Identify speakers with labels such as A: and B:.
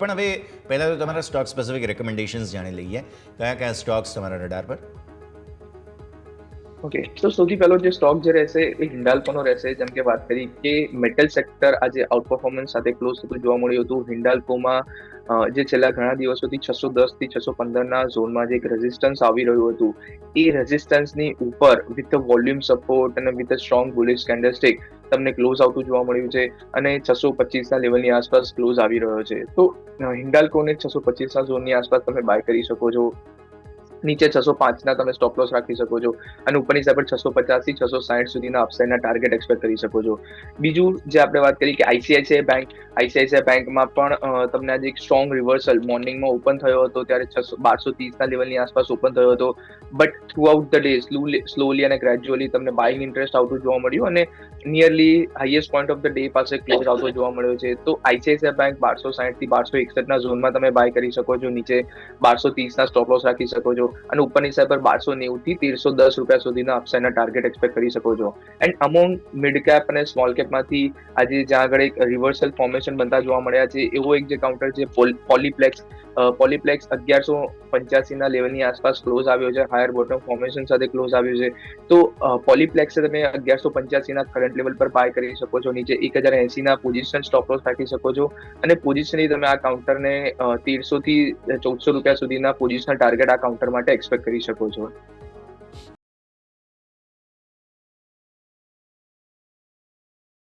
A: પણ હવે પહેલાં તો તમારા સ્ટોક સ્પેસિફિક રેકમેન્ડેશન્સ જાણી લઈએ. કયા કયા સ્ટોક્સ તમારા રડાર પર?
B: ઓકે તો સૌથી પહેલો જે સ્ટોક જે રહેશે એ હિન્ડાલ્કોનો રહેશે. જેમ કે વાત કરી કે મેટલ સેક્ટર આજે આઉટ પરફોર્મન્સ સાથે ક્લોઝ થતું જોવા મળ્યું હતું. હિન્ડાલ્કોમાં જે છેલ્લા ઘણા દિવસોથી છસો દસથી છસો પંદરના ઝોનમાં જે એક રેઝિસ્ટન્સ આવી રહ્યું હતું. એ રેઝિસ્ટન્સની ઉપર વિથ વોલ્યુમ સપોર્ટ અને વિથ સ્ટ્રોંગ બુલિશ કેન્ડલસ્ટિક તમને ક્લોઝ આવતું જોવા મળ્યું છે અને છસો પચીસના લેવલની આસપાસ ક્લોઝ આવી રહ્યો છે. તો હિન્ડાલ્કોને છસો પચીસના ઝોનની આસપાસ તમે બાય કરી શકો છો. નીચે છસો પાંચના તમે સ્ટોપ લોસ રાખી શકો છો. અને ઉપરની સાઈડ પર છસો પચાસથી છસો સાઠ સુધીના અપસાઇડના ટાર્ગેટ એક્સપેક્ટ કરી શકો છો. બીજું જે આપણે વાત કરી કે આઈસીઆઈસીઆઈ બેંક આઈસીઆઈસીઆઈ બેંકમાં પણ તમને આજે એક સ્ટ્રોંગ રિવર્સલ મોર્નિંગમાં ઓપન થયો હતો, ત્યારે છસો, બારસો ત્રીસના લેવલની આસપાસ ઓપન થયો હતો. But throughout the day slowly અને ગ્રેજ્યુઅલી તમને બાઇંગ ઇન્ટરેસ્ટ આવતું જોવા મળ્યું અને nearly highest point of the day પાસે ક્લોઝ આવતો જોવા મળ્યો છે. તો આઈસીઆઈસીઆઈ બેંક બારસો સાઠથી બારસો એકસઠના ઝોનમાં તમે બાય કરી શકો છો. નીચે બારસો ત્રીસના સ્ટોપ લોસ રાખી શકો છો. અને ઉપરની સાઈડ પર બારસો નેવુંથી તેરસો દસ રૂપિયા સુધીના અપસાઇડના ટાર્ગેટ એક્સપેક્ટ કરી શકો છો. એન્ડ અમોંગ મિડ કેપ અને સ્મોલ કેપમાંથી આજે જ્યાં આગળ એક રિવર્સલ ફોર્મેશન બનતા જોવા મળ્યા છે, એવો એક જે કાઉન્ટર છે પોલીપ્લેક્સ પોલીપ્લેક્સ અગિયારસો પંચ્યાસીના લેવલની આસપાસ ક્લોઝ આવ્યો છે. હાયર બોટમ ફોર્મેશન સાથે ક્લોઝ આવ્યો છે. તો પોલીપ્લેક્સ તમે અગિયારસો પંચ્યાસીના કરંટ લેવલ પર બાય કરી શકો છો. નીચે એક હજાર એંસીના પોઝિશન સ્ટોપ લોસ રાખી શકો છો. અને પોઝિશનલી તમે આ કાઉન્ટરને તેરસો થી ચૌદસો રૂપિયા સુધીના પોઝિશનલ ટાર્ગેટ આ કાઉન્ટર માટે એક્સપેક્ટ કરી શકો છો.